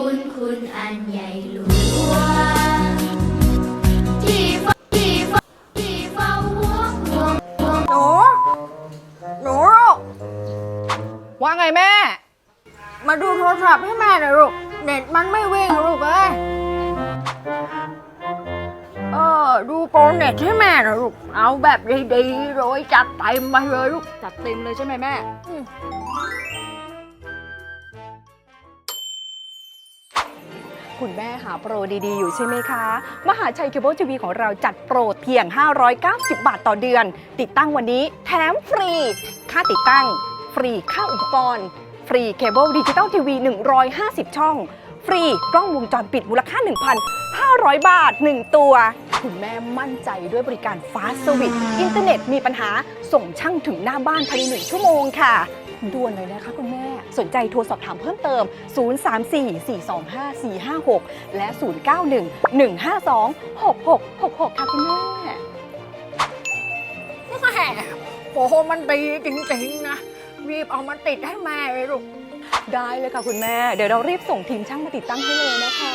บุญคุณอันใหญ่หลวงที่เฝ้าที่เฝ้าที่เฝ้าห่วงห่วงห่วงหนูหนูลูกว่าไงแม่ มาดูโทรศัพท์ให้แม่หน่อยลูกเน็ตมันไม่วิ่งอะลูกเอ้ยเออดูโปรเน็ตให้แม่หน่อยลูกเอาแบบดีๆเลยจัดเต็มมาเลยลูกจัดเต็มเลยใช่ไหมแม่ คุณแม่หาโปรดีๆ อยู่ใช่ไหมคะ มหาชัยเคเบิลทีวีของเราจัดโปรเพียง 590 บาทต่อเดือน ติดตั้งวันนี้แถมฟรี ค่าติดตั้ง ฟรีค่าอุปกรณ์ ฟรีเคเบิลดิจิตอลทีวี 150 ช่อง ฟรีกล้องวงจรปิดมูลค่า 1,500 บาท 1 ตัว คุณแม่มั่นใจด้วยบริการฟ้าสต์สวิตอินเทอร์เน็ตมีปัญหาส่งช่างถึงหน้าบ้านภายในหนึ่งชั่วโมงค่ะ ด่วนเลยนะคะคุณแม่ สนใจโทรสอบถามเพิ่มเติม 034-425-456 และ 091-152-6666 ค่ะคุณแม่แม่โอ้โหมันดีจริงๆนะ รีบเอามาติดให้แม่เลยลูก ได้เลยค่ะคุณแม่ เดี๋ยวเรารีบส่งทีมช่างมาติดตั้งให้เลยนะคะ